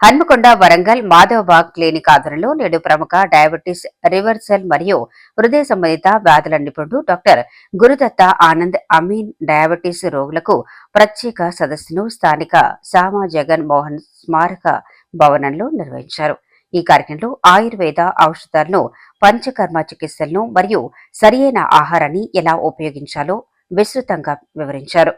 Hanamkonda Warangal మాధవబాగ్ clinic ఆధ్వర్యంలో నేడు ప్రముఖ డయాబెటీస్ రివర్సల్ మరియు హృదయ సంబంధిత వ్యాధుల నిపుణుడు డాక్టర్ గురుదత్త ఆనంద్ అమీన్ డయాబెటీస్ రోగులకు ప్రత్యేక సదస్సును స్థానిక సామా జగన్ మోహన్ స్మారక భవనంలో నిర్వహించారు. ఈ కార్యక్రమంలో ఆయుర్వేద ఔషధాలను పంచకర్మ చికిత్సలను మరియు సరియైన ఆహారాన్ని ఎలా ఉపయోగించాలో విస్తృతంగా వివరించారు.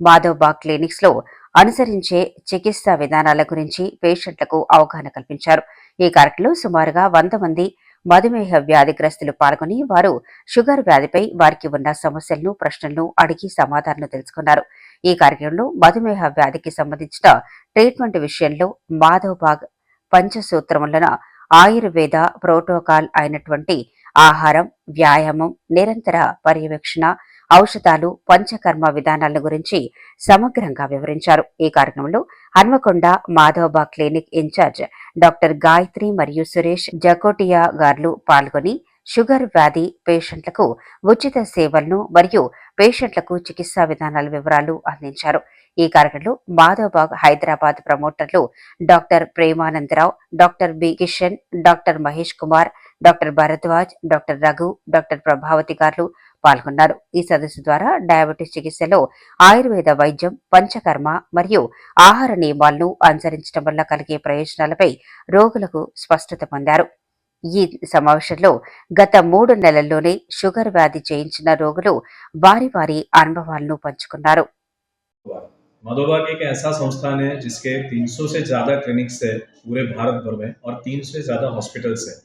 మాధవబాగ్ క్లినిక్స్లో అనుసరించే చికిత్సా విధానాల గురించి పేషెంట్లకు అవగాహన కల్పించారు. ఈ కార్యక్రమంలో సుమారుగా వంద మంది మధుమేహ వ్యాధిగ్రస్తులు పాల్గొని వారు షుగర్ వ్యాధిపై వారికి ఉన్న సమస్యలను ప్రశ్నలను అడిగి సమాధానాలు తెలుసుకున్నారు. ఈ కార్యక్రమంలో మధుమేహ వ్యాధికి సంబంధించిన ట్రీట్మెంట్ విషయంలో మాధవబాగ్ పంచసూత్రములన ఆయుర్వేద ప్రోటోకాల్ అయినటువంటి ఆహారం వ్యాయామం నిరంతర పర్యవేక్షణ ఔషధాలు పంచకర్మ విధానాల గురించి సమగ్రంగా వివరించారు. ఈ కార్యక్రమంలో Hanamkonda Madhavbaug clinic in-charge doctor Gayatri మరియు సురేష్ జకోటియా గార్లు పాల్గొని షుగర్ వ్యాధి పేషెంట్లకు ఉచిత సేవలను మరియు పేషెంట్లకు చికిత్సా విధానాల వివరాలు అందించారు. ఈ కార్యక్రమంలో Madhavbaug Hyderabad ప్రమోటర్లు doctor Premanandarao doctor B Kishan doctor Mahesh Kumar doctor Bharadwaj doctor Raghu doctor Prabhavati గారు పాల్గొన్నారు ఈ సదస్సు ద్వారా డయాబెటీస్ చికిత్సలో ఆయుర్వేద వైద్యం పంచకర్మ మరియు ఆహార నియమాలను అనుసరించడం వల్ల కలిగే ప్రయోజనాలపై రోగులకు స్పష్టత పొందారు ఈ సమావేశంలో గత మూడు నెలల్లోనే షుగర్ వ్యాధి చేయించిన రోగులు వారి వారి అనుభవాలను పంచుకున్నారు मधोबाग एक ऐसा संस्थान है जिसके 300 से ज़्यादा क्लिनिक्स है पूरे भारत भर में और 300 से ज़्यादा हॉस्पिटल्स है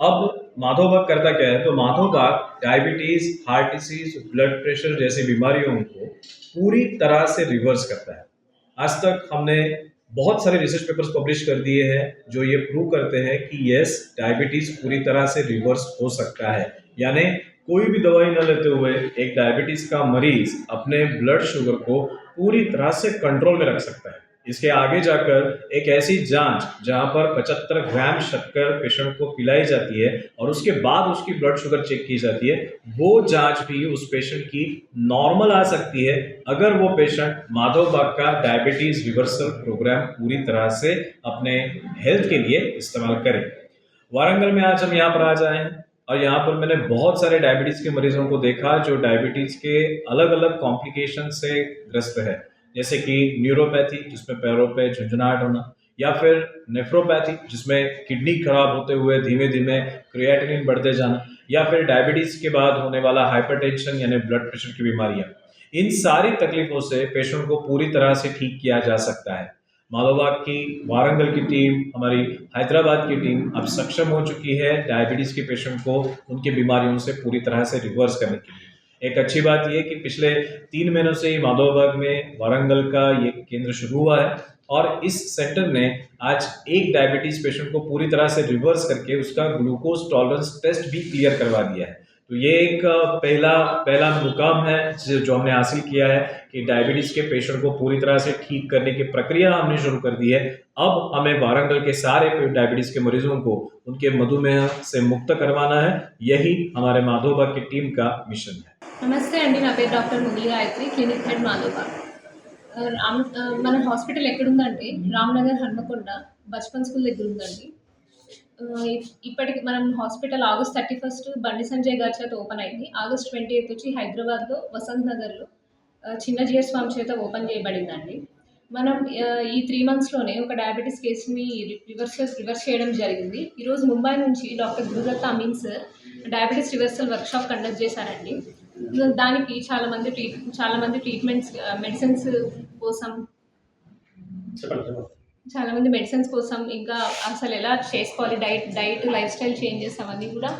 अब माधोबाग करता क्या है? तो Madhavbaug diabetes heart disease blood pressure जैसी बीमारियों को पूरी तरह से रिवर्स करता है। आज तक हमने बहुत सारे रिसर्च पेपर्स पब्लिश कर दिए हैं जो ये प्रूव करते हैं कि यस डायबिटीज़ पूरी तरह से रिवर्स हो सकता है। यानी कोई भी दवाई न लेते हुए एक डायबिटीज़ का मरीज़ अपने ब्लड शुगर को पूरी तरह से कंट्रोल में रख सकता है। इसके आगे जाकर एक ऐसी जाँच जहाँ पर 75 ग्राम शक्कर पेशेंट को पिलाई जाती है और उसके बाद उसकी ब्लड शुगर चेक की जाती है, वो जाँच भी उस पेशेंट की नॉर्मल आ सकती है। अगर वो पेशेंट माधव बाग का डायबिटीज़ रिवर्सल प्रोग्राम पूरी तरह से अपने हेल्थ के लिए इस्तेमाल करे। वारंगल में आज हम यहाँ पर आ जाए हैं और यहाँ पर मैंने बहुत सारे डायबिटीज़ के मरीजों को देखा जो डायबिटीज़ के अलग अलग कॉम्प्लिकेशन से ग्रस्त है। जैसे कि न्यूरोपैथी, जिसमें पैरों पे झुंझुनाहट होना, या फिर नेफ्रोपैथी, जिसमें किडनी खराब होते हुए धीमे धीमे क्रिएटिनिन बढ़ते जाना, या फिर डायबिटीज़ के बाद होने वाला हाइपरटेंशन यानी ब्लड प्रेशर की बीमारियाँ। इन सारी तकलीफों से पेशेंट को पूरी तरह से ठीक किया जा सकता है। मालोबाग की, वारंगल की टीम, हमारी हैदराबाद की टीम अब सक्षम हो चुकी है डायबिटीज़ के पेशेंट को उनकी बीमारियों से पूरी तरह से रिवर्स करने के लिए। एक अच्छी बात यह कि पिछले तीन महीनों से ही माधवबाग में वारंगल का ये केंद्र शुरू हुआ है और इस सेंटर ने आज एक डायबिटीज़ पेशेंट को पूरी तरह से रिवर्स करके उसका ग्लूकोज टॉलरेंस टेस्ट भी क्लियर करवा दिया है। तो ये एक पहला पहला मुकाम है जो हमने हासिल किया है कि डायबिटीज़ के पेशेंट को पूरी तरह से ठीक करने की प्रक्रिया हमने शुरू कर दी है अब हमें वारंगल के सारे डायबिटीज़ के मरीजों को उनके मधुमेह से मुक्त करवाना है यही हमारे माधोबाग की टीम का मिशन है నమస్తే అండి నా పేరు doctor Murali Gayatri clinic head Madhava Ram ఆ, మన హాస్పిటల్ ఎక్కడుందంటే రామ్నగర్ హన్మకొండ బచ్పన్ స్కూల్ దగ్గర ఉందండి ఆ, ఇప్- ఇప్పటికి మనం hospital August thirty first Bandi Sanjay గారి చేత ఓపెన్ అయింది. ఆగస్ట్ ట్వంటీ ఎయిత్ వచ్చి హైదరాబాద్లో వసంత్ నగర్లో ఆ, చిన్న జిఎస్ స్వామి చేత ఓపెన్ చేయబడిందండి. మనం ఈ త్రీ మంత్స్లోనే ఒక డయాబెటీస్ కేసుని రివర్స్ రివర్స్ చేయడం జరిగింది. ఈరోజు ముంబై నుంచి doctor Gurudatta Amin sir diabetes reversal workshop conduct చేశారండి. దానికి చాలా మంది ట్రీట్ చాలా మంది ట్రీట్మెంట్స్ మెడిసిన్స్ కోసం చాలా మంది మెడిసిన్స్ కోసం ఇంకా అసలు ఎలా చేసుకోవాలి diet diet lifestyle changes అవన్నీ కూడా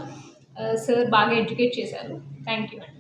uh, సార్ బాగా ఎడ్యుకేట్ చేశారు. థ్యాంక్ యూ అండి